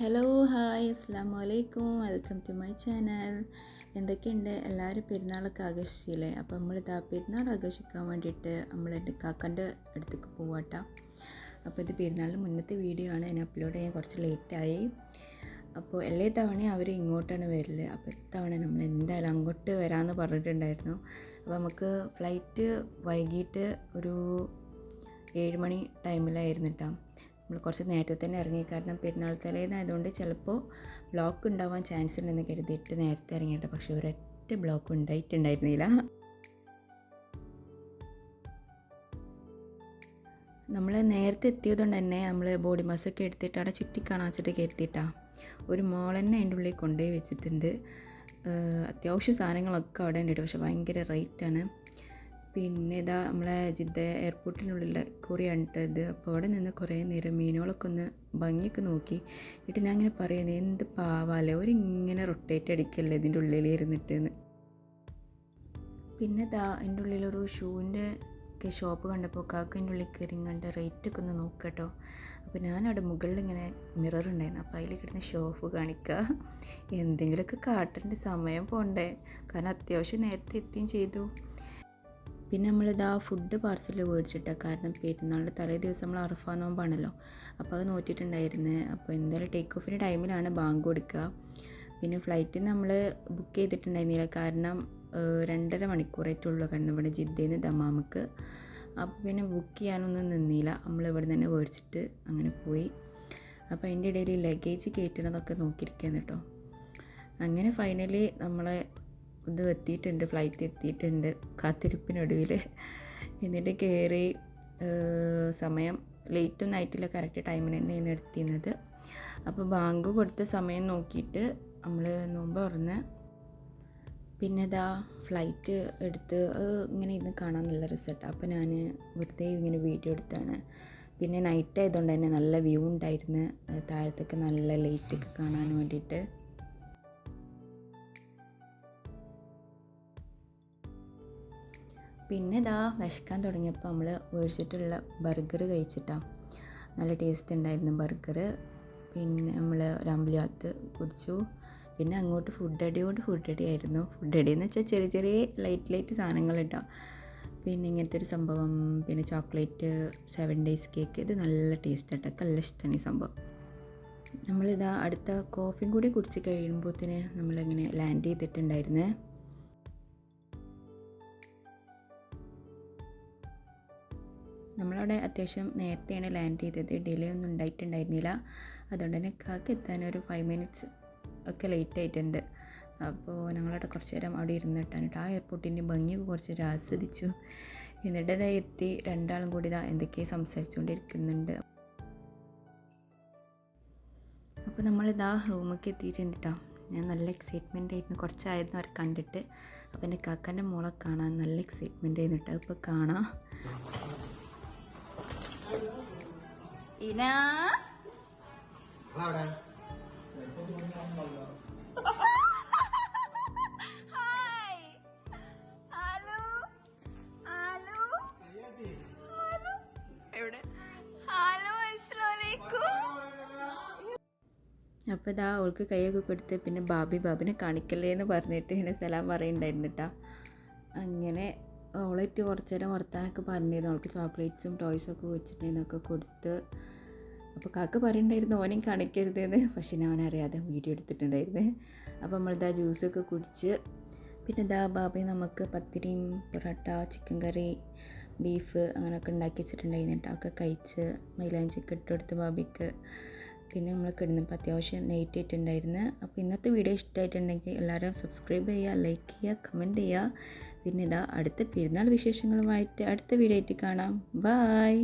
Hello hi അസ്സാം വലൈക്കും welcome to my channel എന്തൊക്കെയുണ്ട്? എല്ലാവരും പെരുന്നാളൊക്കെ ആഘോഷിച്ചില്ലേ? അപ്പോൾ നമ്മളിതാ പെരുന്നാൾ ആഘോഷിക്കാൻ വേണ്ടിയിട്ട് നമ്മൾ എന്റെ കാക്കന്റെ അടുത്തേക്ക് പോവാട്ടോ. അപ്പോൾ ഇത് പെരുന്നാളിന് മുന്നത്തെ വീഡിയോ ആണ്. ഞാൻ അപ്ലോഡ് ചെയ്യാൻ കുറച്ച് ലേറ്റായി അപ്പോൾ എല്ലാ തവണയും അവർ ഇങ്ങോട്ടാണ് വരൽ. അപ്പോൾ ഇത്തവണ നമ്മൾ എന്തായാലും അങ്ങോട്ട് വരാമെന്ന് പറഞ്ഞിട്ടുണ്ടായിരുന്നു. അപ്പോൾ നമുക്ക് ഫ്ലൈറ്റ് വൈകിട്ട് ഒരു ഏഴ് മണി ടൈമിലായിരുന്നു കേട്ടോ നമ്മൾ കുറച്ച് നേരത്തെ തന്നെ ഇറങ്ങി. കാരണം പെരുന്നാൾ തലേന്നായതുകൊണ്ട് ചിലപ്പോൾ ബ്ലോക്ക് ഉണ്ടാവാൻ ചാൻസ് ഉണ്ടെന്ന് കരുതിയിട്ട് നേരത്തെ ഇറങ്ങിയിട്ട് പക്ഷേ ഒരൊറ്റ ബ്ലോക്ക് ഉണ്ടായിട്ടുണ്ടായിരുന്നില്ല. നമ്മൾ നേരത്തെ എത്തിയതുകൊണ്ട് തന്നെ നമ്മൾ ബോഡി മാസ് എടുത്തിട്ട് അവിടെ ചുറ്റി കാണാച്ചിട്ട് കയറ്റിയിട്ടാണ് ഒരു മോൾ തന്നെ അതിന്റെ ഉള്ളിൽ കൊണ്ടുപോയി വെച്ചിട്ടുണ്ട്. അത്യാവശ്യ സാധനങ്ങളൊക്കെ അവിടെ ഉണ്ട് പക്ഷേ ഭയങ്കര റേറ്റാണ് പിന്നെ ഇതാ നമ്മളെ ജിദ്ദ എയർപോർട്ടിനുള്ളിലെ കുറിയാണ് ഇത്. അപ്പോൾ അവിടെ നിന്ന് കുറേ നേരം മീനുകളൊക്കെ ഒന്ന് ഭംഗിയൊക്കെ നോക്കി. എന്നിട്ട് ഞാൻ അങ്ങനെ പറയുന്നത് എന്ത് പാവാലേ ഒരിങ്ങനെ റൊട്ടേറ്റ് അടിക്കല്ലേ ഇതിന്റെ ഉള്ളിൽ ഇരുന്നിട്ട് പിന്നെ ഇതാ എന്റെ ഉള്ളിലൊരു ഷൂവിന്റെ ഒക്കെ ഷോപ്പ് കണ്ടപ്പോൾ കാക്ക കാക്കന്റെ ഉള്ളിൽ കയറി കണ്ട് റേറ്റൊക്കെ ഒന്ന് നോക്കട്ടോ. അപ്പോൾ ഞാനവിടെ മുകളിൽ ഇങ്ങനെ മിറർ ഉണ്ടായിരുന്നു. അപ്പോൾ അതിൽ കിടന്ന ഷോപ്പ് കാണിക്കുക എന്തെങ്കിലുമൊക്കെ കാട്ടേണ്ട സമയം പോണ്ടേ. കാരണം അത്യാവശ്യം നേരത്തെ എത്തുകയും ചെയ്തു. പിന്നെ നമ്മളിതാ ഫുഡ് പാർസൽ മേടിച്ചിട്ട കാരണം പെരുന്നാളിന്റെ തലേ ദിവസം നമ്മൾ അറഫ നോമ്പാണല്ലോ. അപ്പോൾ അത് നോറ്റിട്ടുണ്ടായിരുന്നു. അപ്പോൾ എന്തായാലും ടേക്ക് ഓഫിന്റെ ടൈമിലാണ് ബാങ്ക് കൊടുക്കുക പിന്നെ ഫ്ലൈറ്റ് നമ്മൾ ബുക്ക് ചെയ്തിട്ടുണ്ടായിരുന്നില്ല. കാരണം രണ്ടര മണിക്കൂറായിട്ടുള്ളൂ കാരണം ഇവിടെ ജിദ്ദയിൽ നിന്ന് ദമാമക്ക്. അപ്പോൾ പിന്നെ ബുക്ക് ചെയ്യാനൊന്നും നിന്നില്ല. നമ്മൾ ഇവിടെ തന്നെ മേടിച്ചിട്ട് അങ്ങനെ പോയി. അപ്പോൾ അതിന്റെ ഇടയിൽ ലഗേജ് കയറ്റുന്നതൊക്കെ നോക്കിയിരിക്കുകയാണ് കേട്ടോ അങ്ങനെ ഫൈനലി നമ്മളെ ഇത് എത്തിയിട്ടുണ്ട് ഫ്ലൈറ്റ് എത്തിയിട്ടുണ്ട്. കാത്തിരിപ്പിനൊടുവിൽ എന്നിട്ട് കയറി സമയം ലേറ്റും ആയിട്ടില്ല കറക്റ്റ് ടൈമിന് തന്നെയാണ് എടുത്തിരുന്നത് അപ്പോൾ ബാങ്ക് കൊടുത്ത സമയം നോക്കിയിട്ട് നമ്മൾ നോമ്പ് തുറന്ന് പിന്നെ ഇതാ ഫ്ലൈറ്റ് എടുത്ത് ഇങ്ങനെ ഇരുന്ന് കാണാൻ നല്ല റിസൾട്ട് അപ്പോൾ ഞാൻ വെറുതെ ഇങ്ങനെ വീഡിയോ എടുത്താണ്. പിന്നെ നൈറ്റ് ആയതുകൊണ്ട് തന്നെ നല്ല വ്യൂ ഉണ്ടായിരുന്നു. താഴത്തൊക്കെ നല്ല ലൈറ്റൊക്കെ കാണാൻ വേണ്ടിയിട്ട്. പിന്നെ ഇതാ വിശക്കാൻ തുടങ്ങിയപ്പോൾ നമ്മൾ മേടിച്ചിട്ടുള്ള ബർഗർ കഴിച്ചിട്ടാണ് നല്ല ടേസ്റ്റ് ഉണ്ടായിരുന്നു ബർഗർ പിന്നെ നമ്മൾ ഒരു കുടിച്ചു. പിന്നെ അങ്ങോട്ട് ഫുഡ് അടിയോട് ഫുഡ് അടി ആയിരുന്നു ഫുഡ് അടി എന്ന് വെച്ചാൽ ചെറിയ ചെറിയ ലൈറ്റ് ലൈറ്റ് സാധനങ്ങൾ ഇട്ടാം പിന്നെ ഇങ്ങനത്തെ ഒരു സംഭവം. പിന്നെ ചോക്ലേറ്റ് സെവൻ ഡേയ്സ് കേക്ക് ഇത് നല്ല ടേസ്റ്റ് ആട്ടോ. നല്ല ഇഷ്ടമാണ് ഈ സംഭവം. നമ്മളിതാ അടുത്ത കോഫിയും കൂടി കുടിച്ച് കഴിയുമ്പോഴത്തേന് നമ്മളിങ്ങനെ ലാൻഡ് ചെയ്തിട്ടുണ്ടായിരുന്നേ. നമ്മളവിടെ അത്യാവശ്യം നേരത്തെയാണ് ലാൻഡ് ചെയ്തത്. ഡിലേ ഒന്നും ഉണ്ടായിട്ടുണ്ടായിരുന്നില്ല. അതുകൊണ്ട് തന്നെ കാക്ക് എത്താൻ ഒരു ഫൈവ് മിനിറ്റ്സ് ഒക്കെ ലേറ്റ് ആയിട്ടുണ്ട്. അപ്പോൾ ഞങ്ങളവിടെ കുറച്ച് നേരം അവിടെ ഇരുന്നിട്ടാണ് ആ എയർപോർട്ടിന്റെ ഭംഗി കുറച്ച് നേരം ആസ്വദിച്ചു. എന്നിട്ട് എത്തി. രണ്ടാളും കൂടി ഇതാ എന്തൊക്കെ സംസാരിച്ചുകൊണ്ടിരിക്കുന്നുണ്ട്. അപ്പോൾ നമ്മളിതാ റൂമൊക്കെ എത്തിയിട്ടുണ്ട് കേട്ടോ ഞാൻ നല്ല എക്സൈറ്റ്മെന്റ് ആയിരുന്നു. കുറച്ചായിരുന്നു അവരെ കണ്ടിട്ട്. അപ്പോൾ എന്റെ കാക്കാന്റെ മോളെ കാണാൻ നല്ല എക്സൈറ്റ്മെന്റ് ആയിരുന്നു കേട്ടോ ഇപ്പോൾ കാണാം. ഇന. അപ്പോൾ ഇതാ അവൾക്ക് കൈയൊക്കെ കൊടുത്ത് പിന്നെ ബാബി ബാബിനെ കാണിക്കല്ലേ എന്ന് പറഞ്ഞിട്ട് ഇങ്ങനെ സലാം പറയുന്നുണ്ടായിരുന്നു കേട്ടോ അങ്ങനെ അവളേറ്റ് കുറച്ച് നേരം വർത്താനൊക്കെ പറഞ്ഞിരുന്നു. അവൾക്ക് ചോക്ലേറ്റ്സും ടോയ്സും ഒക്കെ വെച്ചിട്ടുണ്ടെന്നൊക്കെ കൊടുത്ത്. അപ്പോൾ കാക്ക പറയുന്നുണ്ടായിരുന്നു ഓനെയും കാണിക്കരുതെന്ന്. പക്ഷെ ഞാൻ അവനറിയാതെ വീഡിയോ എടുത്തിട്ടുണ്ടായിരുന്നു. അപ്പോൾ നമ്മളിതാ ജ്യൂസൊക്കെ കുടിച്ച്. പിന്നെ ഇതാ ബാബി നമുക്ക് പത്തിരിയും പൊറോട്ട ചിക്കൻ കറി ബീഫ് അങ്ങനെയൊക്കെ ഉണ്ടാക്കി വെച്ചിട്ടുണ്ടായിരുന്നു കേട്ടോ ഒക്കെ കഴിച്ച് മൈലാഞ്ചിക്ക് ഇട്ടെടുത്ത് ബാബിക്ക് പിന്നെ നമ്മൾ കിടന്നപ്പോൾ അത്യാവശ്യം നൈറ്റ് ആയിട്ടുണ്ടായിരുന്നു. അപ്പോൾ ഇന്നത്തെ വീഡിയോ ഇഷ്ടമായിട്ടുണ്ടെങ്കിൽ എല്ലാവരും സബ്സ്ക്രൈബ് ചെയ്യുക ലൈക്ക് ചെയ്യുക കമന്റ് ചെയ്യുക. പിന്നെ ഇതാ അടുത്ത പെരുന്നാൾ വിശേഷങ്ങളുമായിട്ട് അടുത്ത വീഡിയോ ആയിട്ട് കാണാം. ബായ്